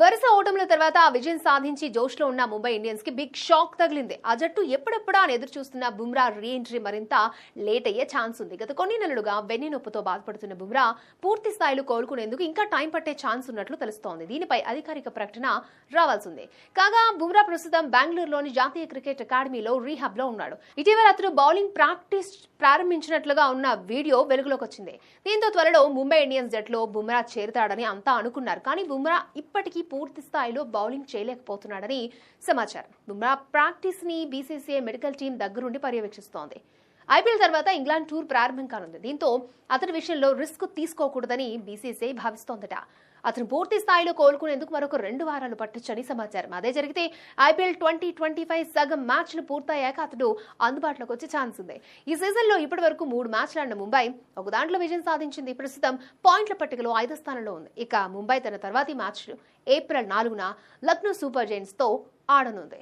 వరుస ఓటముల తర్వాత ఆ విజయం సాధించి జోష్లో ఉన్న ముంబై ఇండియన్స్కి బిగ్ షాక్ తగిలింది. ఆ జట్టు ఎప్పుడెప్పుడా అని ఎదురు చూస్తున్న బుమ్రా రీ ఎంట్రీ మరింత లేట్ అయ్యే ఛాన్స్ ఉంది. గత కొన్ని నెలలుగా వెన్ను నొప్పితో బాధపడుతున్న బుమ్రా పూర్తి స్థాయిలో కోలుకునేందుకు ఇంకా టైం పట్టే ఛాన్స్ ఉన్నట్లు తెలుస్తోంది. దీనిపై అధికారిక ప్రకటన రావాల్సిందే కాగా బుమ్రా ప్రస్తుతం బెంగళూరులోని జాతీయ క్రికెట్ అకాడమీలో రీహాబ్లో ఉన్నాడు. ఇటీవల అతను బౌలింగ్ ప్రాక్టీస్ ప్రారంభించినట్లుగా ఉన్న వీడియో వెలుగులోకి వచ్చింది. దీంతో త్వరలో ముంబై ఇండియన్స్ జట్లో బుమ్రా చేరుతాడని అంతా అనుకున్నారు. కానీ బుమ్రా ఇప్పటికీ పూర్తి స్థాయిలో బౌలింగ్ చేయలేకపోతున్నాడని సమాచారం. బుమ్రా ప్రాక్టీస్ని బీసీసీఐ మెడికల్ టీం దగ్గరుండి పర్యవేక్షిస్తోంది. ఐపీఎల్ తర్వాత ఇంగ్లాండ్ టూర్ ప్రారంభం కానుంది. దీంతో అతని విషయంలో రిస్క్ తీసుకోకూడదని బీసీసీఐ భావిస్తోందట. అతను పూర్తి స్థాయిలో కోలుకునేందుకు మరొక రెండు వారాలు పట్టొచ్చని సమాచారం. అదే జరిగితే ఐపీఎల్ ట్వంటీ ట్వంటీ ఫైవ్ సగం మ్యాచ్లు పూర్తయ్యాక అతడు అందుబాటులోకి వచ్చే ఛాన్స్ ఉంది. ఈ సీజన్లో ఇప్పటి వరకు మూడు మ్యాచ్లు ఆడిన ముంబై ఒక దాంట్లో విజయం సాధించింది. ప్రస్తుతం పాయింట్ల పట్టికలో ఐదో స్థానంలో ఉంది. ఇక ముంబై తన తర్వాతి మ్యాచ్ ఏప్రిల్ నాలుగున లక్నో సూపర్ జైన్స్తో తో ఆడనుంది.